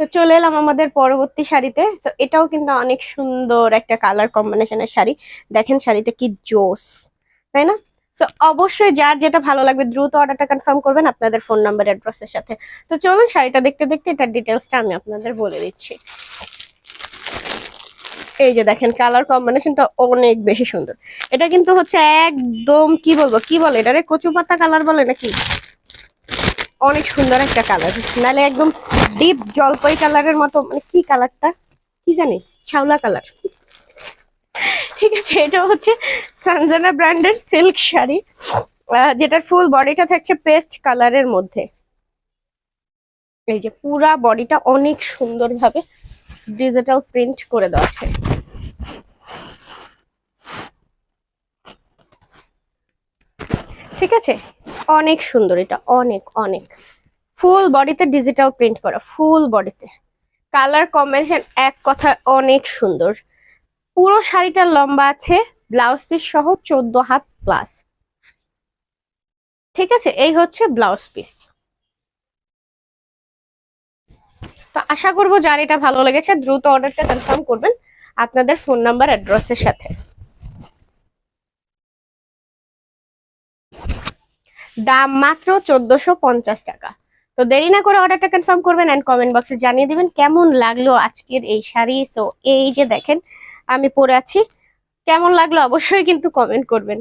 তো চলে এলাম আমাদের পরবর্তী শাড়িতে। তো এটাও কিন্তু অনেক সুন্দর একটা কালার কম্বিনেশনের শাড়ি। দেখেন শাড়িটা কি জোস, তাই না? তো অবশ্যই যার যেটা ভালো লাগবে দ্রুত অর্ডারটা কনফার্ম করবেন আপনাদের ফোন নাম্বার অ্যাড্রেসের সাথে। তো চলুন শাড়িটা দেখতে দেখতে এটার ডিটেলসটা আমি আপনাদের বলে দিচ্ছি। এই যে দেখেন কালার কম্বিনেশনটা অনেক বেশি সুন্দর। এটা কিন্তু হচ্ছে একদম কি বলব, কি বলে এটারে? কচু পাতা কালার বলে নাকি? অনেক সুন্দর একটা কালার নালে একদম ডিপ জলপাই কালারের মতো মানে কি কালারটা কি জানি? শ্যাওলা কালার ঠিক আছে, এটা হচ্ছে সানজানা ব্র্যান্ডের সিল্ক শাড়ি যেটার ফুল বডিটা থাকছে পেস্ট কালারের মধ্যে। এই যে পুরা বডিটা অনেক সুন্দরভাবে ডিজিটাল প্রিন্ট করে দেওয়া আছে। ঠিক আছে? অনেক সুন্দর, এটা অনেক অনেক। ফুল বডিতে ডিজিটাল প্রিন্ট করা ফুল বডিতে কালার কম্বিনেশন এক কথা অনেক সুন্দর। পুরো শাড়িটার লম্বা আছে ব্লাউজ পিস সহ চোদ্দ হাত প্লাস ঠিক আছে, এই হচ্ছে ব্লাউজ পিস তো আশা করব যার এটা ভালো লেগেছে, দ্রুত অর্ডারটা কনফার্ম করবেন আপনাদের ফোন নাম্বার অ্যাড্রেসের সাথে। দাম মাত্র চোদ্দশো পঞ্চাশ টাকা। তো দেরি না করে অর্ডারটা কনফার্ম করবেন অ্যান্ড কমেন্ট বক্সে জানিয়ে দেবেন কেমন লাগল আজকের এই শাড়ি। সো এই যে দেখেন, আমি পরে আছি। কেমন লাগল অবশ্যই কিন্তু কমেন্ট করবেন।